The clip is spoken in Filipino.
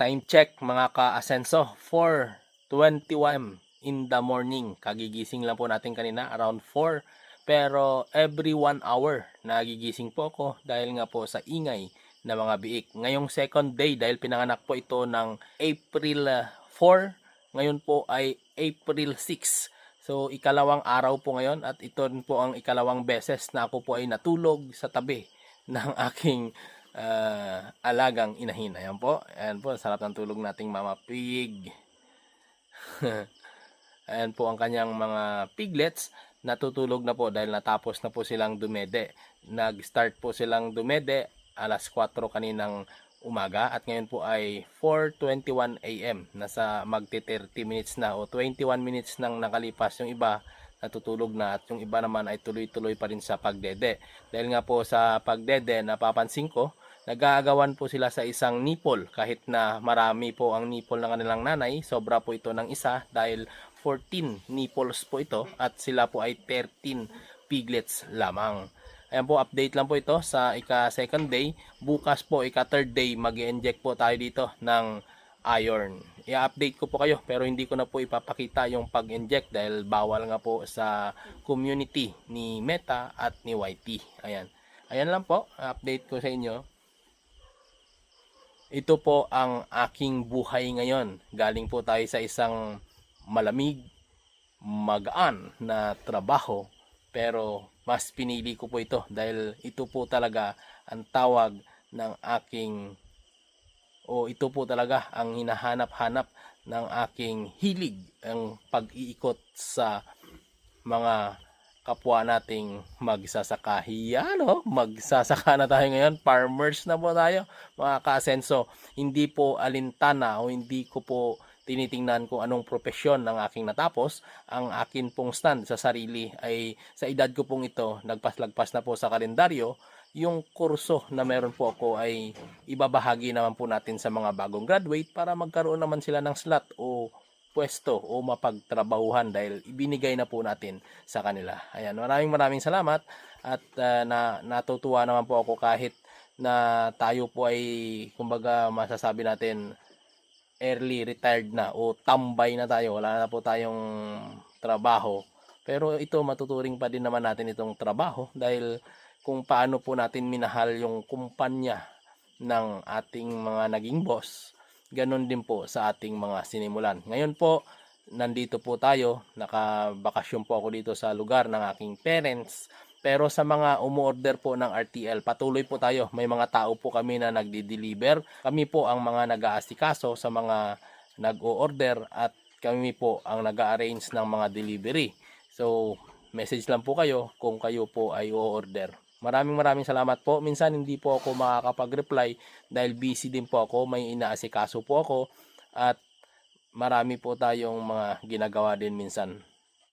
Time check mga ka-asenso, 4.21 in the morning. Kagigising lang po natin kanina around 4. Pero every 1 hour nagigising po ako dahil nga po sa ingay na mga biik. Ngayong second day dahil pinanganak po ito ng April uh, 4, ngayon po ay April 6. So ikalawang araw po ngayon at ito rin po ang ikalawang beses na ako po ay natulog sa tabi ng aking ah, alagang inahin. Ayan po. Ayan po. Sarap ng tulog nating mama pig. Ayan po ang kanyang mga piglets. Natutulog na po dahil natapos na po silang dumede. Nag-start po silang dumede alas 4 kaninang umaga at ngayon po ay 4.21 a.m. Nasa magti 30 minutes na o 21 minutes nang nakalipas yung iba natutulog na at yung iba naman ay tuloy-tuloy pa rin sa pagdede. Dahil nga po sa pagdede napapansin ko nagagawan po sila sa isang nipple. Kahit na marami po ang nipple ng kanilang nanay sobra po ito ng isa dahil 14 nipples po ito at sila po ay 13 piglets lamang. Ayan po update lang po ito sa ika second day. Bukas po ika third day mag inject po tayo dito ng iron. I-update ko po kayo pero hindi ko na po ipapakita yung pag-inject dahil bawal nga po sa community ni Meta at ni YT ayan. Ayan lang po update ko sa inyo ito po ang aking buhay ngayon. Galing po tayo sa isang malamig, magaan na trabaho. Pero mas pinili ko po ito dahil ito po talaga ang tawag ng aking o ito po talaga ang hinahanap-hanap ng aking hilig ang pag-iikot sa mga kapwa nating magsasaka. Yan o, magsasaka na tayo ngayon. Farmers na po tayo, mga kaasenso. Hindi po alintana o hindi ko po tinitingnan kung anong profesyon ng aking natapos. Ang akin pong stand sa sarili ay sa edad ko pong ito, nagpaslagpas na po sa kalendaryo. Yung kurso na meron po ako ay ibabahagi naman po natin sa mga bagong graduate para magkaroon naman sila ng slot o pwesto o mapagtrabahuhan dahil ibinigay na po natin sa kanila. Ayan, maraming maraming salamat at uh, na natutuwa naman po ako kahit na tayo po ay kumbaga masasabi natin early retired na o tambay na tayo, wala na po tayong trabaho. Pero ito matuturing pa din naman natin itong trabaho dahil kung paano po natin minahal yung kumpanya ng ating mga naging boss Ganon din po sa ating mga sinimulan. Ngayon po, nandito po tayo, nakabakasyon po ako dito sa lugar ng aking parents. Pero sa mga umuorder po ng RTL, patuloy po tayo. May mga tao po kami na nagdi-deliver. Kami po ang mga nag-aasikaso sa mga nag-o-order at kami po ang nag-arrange ng mga delivery. So, message lang po kayo kung kayo po ay o-order. Maraming maraming salamat po. Minsan hindi po ako makakapag-reply dahil busy din po ako. May inaasikaso po ako at marami po tayong mga ginagawa din minsan.